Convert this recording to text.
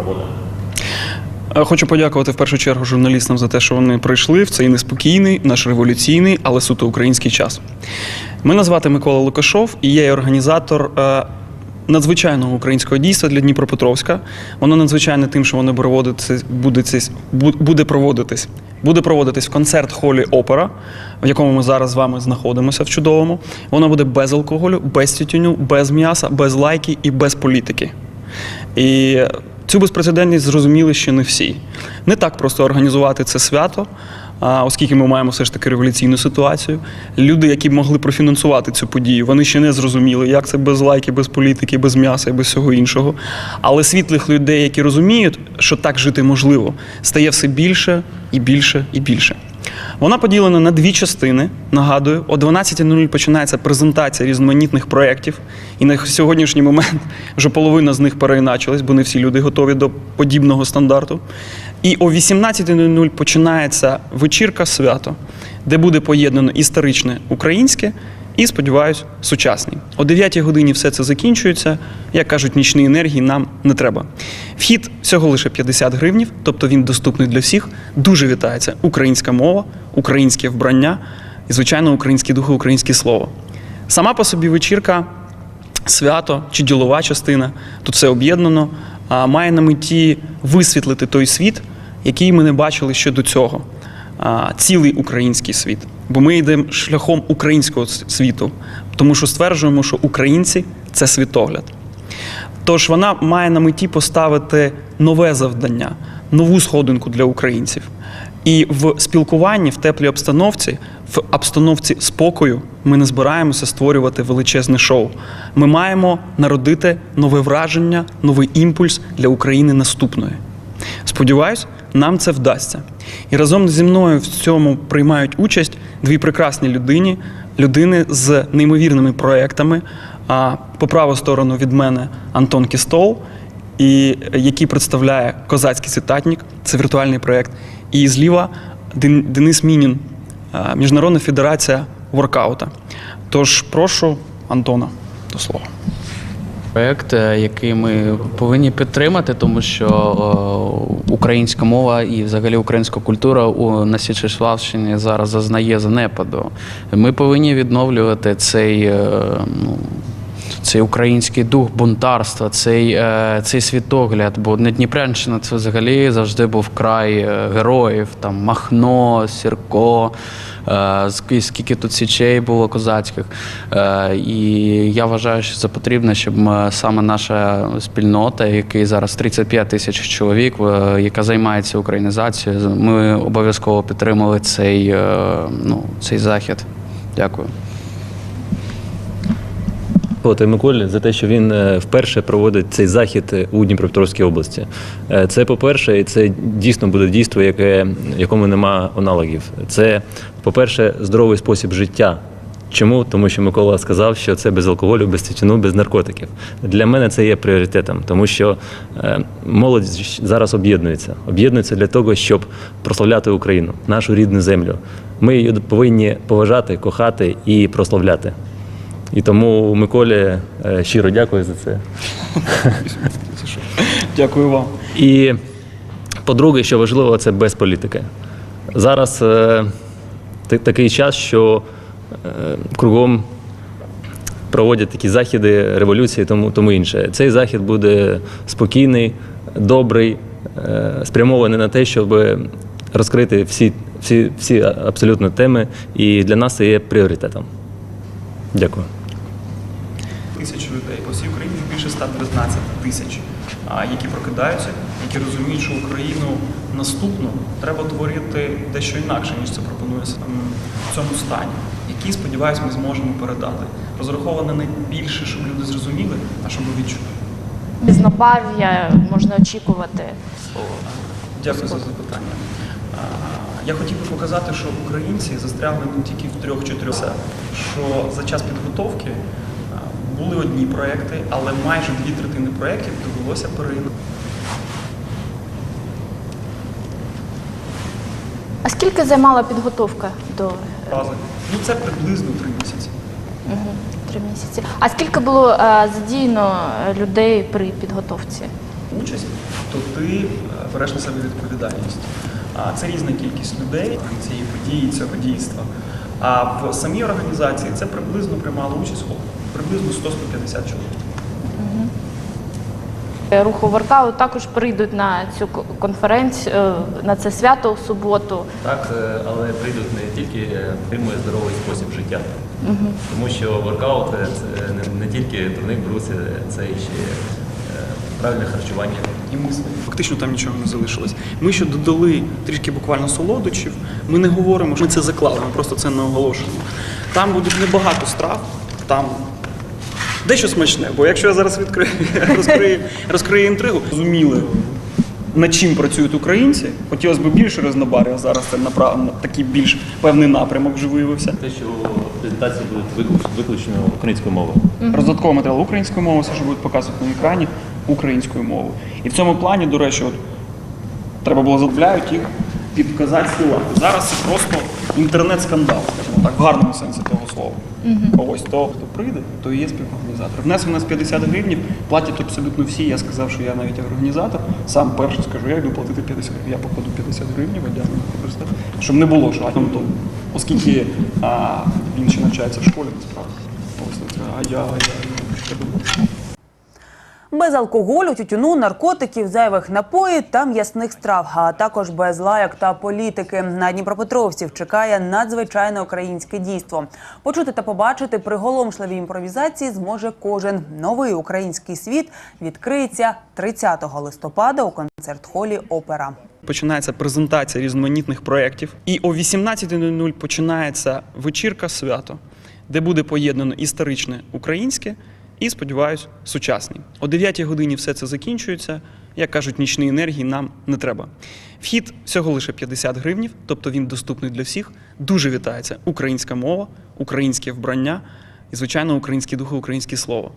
работа. Е, Хочу подякувати в першу чергу журналістам за те, що вони прийшли в цей неспокійний, наш революційний, але суто український час. Мене звати Микола Лукашов, і я є організатор е, надзвичайного українського дійства для Дніпропетровська. Воно надзвичайне тим, що воно проводиться, буде, буде проводитись. Буде проводитись в концерт-холі Опера, в якому ми зараз з вами знаходимося в чудовому. Воно буде без алкоголю, без тютюню, без м'яса, без лайки і без політики. І цю безпрецедентність зрозуміли ще не всі. Не так просто організувати це свято, оскільки ми маємо все ж таки революційну ситуацію. Люди, які могли профінансувати цю подію, вони ще не зрозуміли, як це без лайки, без політики, без м'яса і без всього іншого. Але світлих людей, які розуміють, що так жити можливо, стає все більше і більше і більше. Вона поділена на дві частини. Нагадую, о 12.00 починається презентація різноманітних проєктів, і на сьогоднішній момент вже половина з них переіначилась, бо не всі люди готові до подібного стандарту. І о 18.00 починається вечірка свято, де буде поєднано історичне українське і, сподіваюсь, сучасні. О 9 годині все це закінчується. Як кажуть, нічної енергії нам не треба. Вхід всього лише 50 гривнів, тобто він доступний для всіх. Дуже вітається українська мова, українське вбрання і, звичайно, українські духи, українське слово. Сама по собі вечірка, свято чи ділова частина, тут все об'єднано, має на меті висвітлити той світ, який ми не бачили ще до цього. Цілий український світ. Бо ми йдемо шляхом українського світу, тому що стверджуємо, що українці це світогляд. Тож вона має на меті поставити нове завдання, нову сходинку для українців. І в спілкуванні, в теплій обстановці, в обстановці спокою ми не збираємося створювати величезне шоу. Ми маємо народити нове враження, новий імпульс для України наступної. Сподіваюсь, нам це вдасться. І разом зі мною в цьому приймають участь дві прекрасні людині, людини з неймовірними проектами. А по праву сторону від мене Антон Кістол, і який представляє козацький цитатник, це віртуальний проект. І зліва Денис Мінін, Міжнародна федерація воркаута. Тож прошу Антона до слова. Проект, е, який ми повинні підтримати, тому що українська мова і взагалі українська культура у на Січеславщині зараз зазнає занепаду. Ми повинні відновлювати цей. е, Ну, цей український дух бунтарства, цей, е, цей світогляд, бо Дніпрянщина це взагалі завжди був край е, героїв, там Махно, Сірко, е, скільки тут січей було козацьких. І я вважаю, що це потрібно, щоб саме наша спільнота, який зараз 35 тисяч чоловік, яка займається українізацією, ми обов'язково підтримали цей, ну, цей захід. Дякую. От і Миколі за те, що він е, вперше проводить цей захід е, у Дніпропетровській області. Е, Це по-перше, і це дійсно буде дійство, яке, якому нема аналогів. Це, по-перше, здоровий спосіб життя. Чому? Тому що Микола сказав, що це без алкоголю, без тютюну, без наркотиків. Для мене це є пріоритетом, тому що молодь зараз об'єднується. Об'єднується для того, щоб прославляти Україну, нашу рідну землю. Ми її повинні поважати, кохати і прославляти. І тому Миколі е, щиро дякую за це. Дякую вам. І по-друге, що важливо, це без політики. Зараз е, такий час, що е, кругом проводять такі заходи, революції, тому, тому інше. Цей захід буде спокійний, добрий, е, спрямований на те, щоб розкрити всі, всі, всі абсолютно теми. І для нас це є пріоритетом. Дякую. Тисяч людей по всій Україні більше 119 тисяч, які прокидаються, які розуміють, що Україну наступну треба творити дещо інакше, ніж це пропонує в цьому стані, який, сподіваюся, ми зможемо передати. Розраховане не більше, щоб люди зрозуміли, а щоб відчули. Пізнобав'я можна очікувати. Дякую за запитання. Я хотів би показати, що українці застрягли не тільки в трьох-чотирьох, що за час підготовки були одні проекти, але майже дві третини проєктів довелося переїхати. А скільки займала підготовка до е, рази. Ну це приблизно три місяці. три місяці? А скільки було е, задіяно е, людей при підготовці? участь, то ти береш на себе відповідальність. А це різна кількість людей цієї події, цього дійства. А в самій організації це приблизно приймало участь приблизно 100-150 чоловік. Руху воркаут також прийдуть на цю конференцію, е, на це свято у суботу. Так, е, але прийдуть не тільки е, підтримує здоровий спосіб життя, тому що воркаут е, це не, не тільки турник бруси, це ще е, правильне харчування. і мисли. Фактично там нічого не залишилось. Ми ще додали трішки буквально солодощів. Ми не говоримо, що ми це заклали, ми просто це не оголошуємо. Там буде небагато страв, там дещо смачне, бо якщо я зараз відкрию, розкрию, розкрию інтригу, зуміли. Над чим працюють українці? Хотілося б більше різнобарв'я, зараз це направ... такий більш певний напрямок вже виявився. Те, що презентації будуть виключ- виключно українською мовою. Роздатковий матеріал українською мовою, все, що будуть показувати на екрані українською мовою. І в цьому плані, до речі, от, треба було замовляють їх підказати слова. Зараз це просто інтернет-скандал, скажімо так, в гарному сенсі того слова. Ось то, хто прийде, то і є співорганізатор. Внесок у нас 50 гривнів, платять абсолютно всі. Я сказав, що я навіть організатор. Сам перший скажу, я йду платити 50 гривень. Я покладу 50 гривень, дякую університет. Щоб не було що, там то, оскільки а, він ще навчається в школі, насправді. А я, а я, я, я. Без алкоголю, тютюну, наркотиків, зайвих напоїв та м'ясних страв, а також без лайок та політики. На Дніпропетровців чекає надзвичайне українське дійство. Почути та побачити приголомшливі імпровізації зможе кожен. Новий український світ відкриється 30 листопада у концерт-холі Опера. Починається презентація різноманітних проєктів. І о 18.00 починається вечірка свято, де буде поєднано історичне українське і, сподіваюсь, сучасний. О 9 годині все це закінчується. Як кажуть, нічної енергії нам не треба. Вхід всього лише 50 гривнів, тобто він доступний для всіх. Дуже вітається українська мова, українське вбрання і, звичайно, українські духи, українське слово.